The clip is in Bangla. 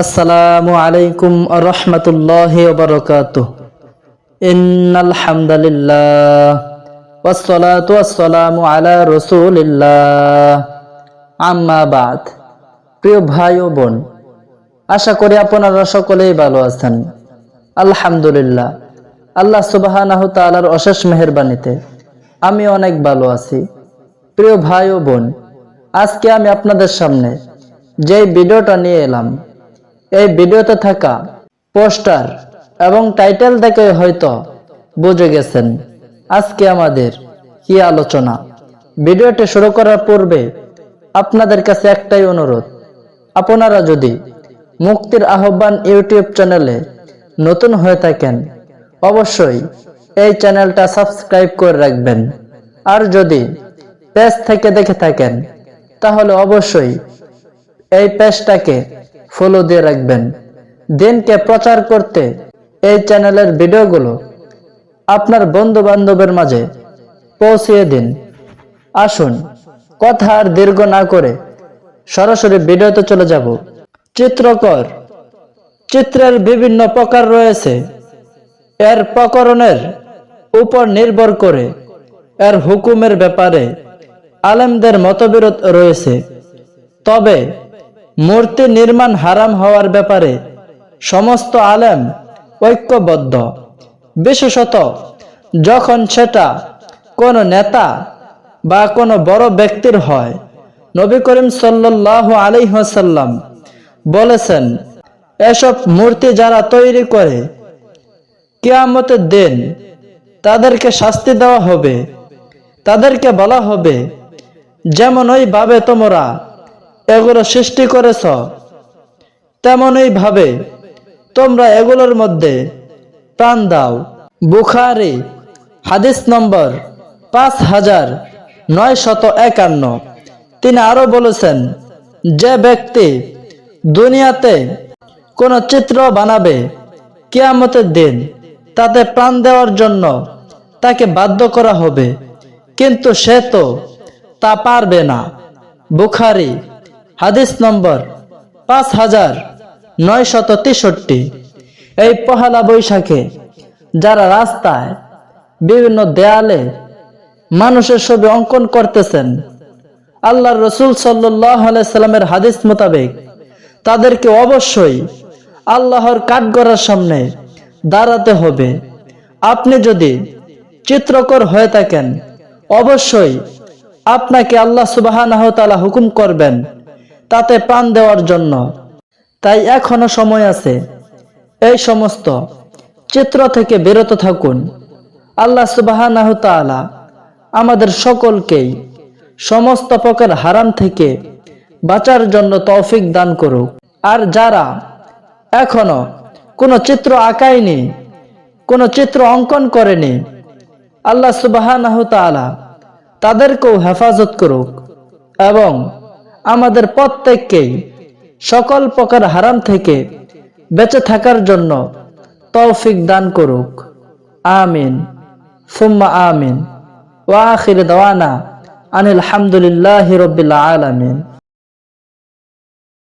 আসসালামু আলাইকুম রহমতুল্লাহ বরকাত প্রিয় ভাই বোন, আশা করি আপনারা সকলেই ভালো আছেন। আল্লাহ অশেষ মেহরবানিতে আমি অনেক ভালো আছি। প্রিয় ভাই ও বোন, আজকে আমি আপনাদের সামনে যেই ভিডিওটা নিয়ে এলাম এই ভিডিওতে থাকা পোস্টার এবং টাইটেল দেখে হয়তো বুঝে গেছেন আজকে আমাদের কি আলোচনা। ভিডিওটি শুরু করার পূর্বে আপনাদের কাছে একটাই অনুরোধ, আপনারা যদি মুক্তির আহ্বান ইউটিউব চ্যানেলে নতুন হয়ে থাকেন, অবশ্যই এই চ্যানেলটা সাবস্ক্রাইব করে রাখবেন। আর যদি পেজ থেকে দেখে থাকেন, তাহলে অবশ্যই এই পেজটাকে ফলো দিয়ে রাখবেন। দিনকে প্রচার করতে এই চ্যানেলের ভিডিওগুলো আপনার বন্ধু বান্ধবের মাঝে পৌঁছিয়ে দিন। আসুন, কথা আর দীর্ঘ না করে সরাসরি ভিডিওতে চলে যাব। চিত্রকর, চিত্রের বিভিন্ন প্রকার রয়েছে। এর প্রকরণের উপর নির্ভর করে এর হুকুমের ব্যাপারে আলেমদের মতবিরোধ রয়েছে। তবে মূর্তি নির্মাণ হারাম হওয়ার ব্যাপারে সমস্ত আলেম ঐক্যবদ্ধ। বিশেষত যখন সেটা কোনো নেতা বা কোনো বড় ব্যক্তির হয়, নবী করিম সাল্লাহ আলিহাসাল্লাম বলেছেন, এসব মূর্তি যারা তৈরি করে, কেয়ামতের দিন তাদেরকে শাস্তি দেওয়া হবে। তাদেরকে বলা হবে যেমন ওইভাবে তোমরা এগুলো সৃষ্টি করেছ। তেমনই ভাবে তোমরা এগুলোর মধ্যে প্রাণ দাও। বুখারি, হাদিস নম্বর পাঁচ হাজার নয় শত একান্ন। তিনি আরও বলেছেন, যে ব্যক্তি দুনিয়াতে কোন চিত্র বানাবে কেয়ামতের দিন, তাতে প্রাণ দেওয়ার জন্য তাকে বাধ্য করা হবে। কিন্তু সে তো তা পারবে না। বুখারি হাদিস নম্বর পাঁচ হাজার নয় শত তেষট্টি। এই পহেলা বৈশাখে যারা রাস্তায় বিভিন্ন দেয়ালে মানুষের ছবি অঙ্কন করতেছেন, আল্লাহর রসুল সাল্লামের হাদিস মোতাবেক তাদেরকে অবশ্যই আল্লাহর কাঠগড়ার সামনে দাঁড়াতে হবে। আপনি যদি চিত্রকর হয়ে থাকেন, অবশ্যই আপনাকে আল্লাহ সুবাহ হুকুম করবেন তাতে প্রাণ দেওয়ার জন্য। তাই এখনও সময় আছে। এই সমস্ত চিত্র থেকে বিরত থাকুন। আল্লাহ সুবাহ আমাদের সকলকেই সমস্ত প্রকার হারাম থেকে বাঁচার জন্য তৌফিক দান করুক। আর যারা এখনও কোনো চিত্র আঁকায়নি, কোনো চিত্র অঙ্কন করেনি, আল্লাহ সুবাহ তাদেরকেও হেফাজত করুক এবং আমাদের প্রত্যেককেই সকল প্রকার হারাম থেকে বেঁচে থাকার জন্য তৌফিক দান করুক। আমিন। সুম্মা আমিন। ওয়া আখির দাওয়ানা আনিল হামদুলিল্লাহি রাব্বিল আলামিন।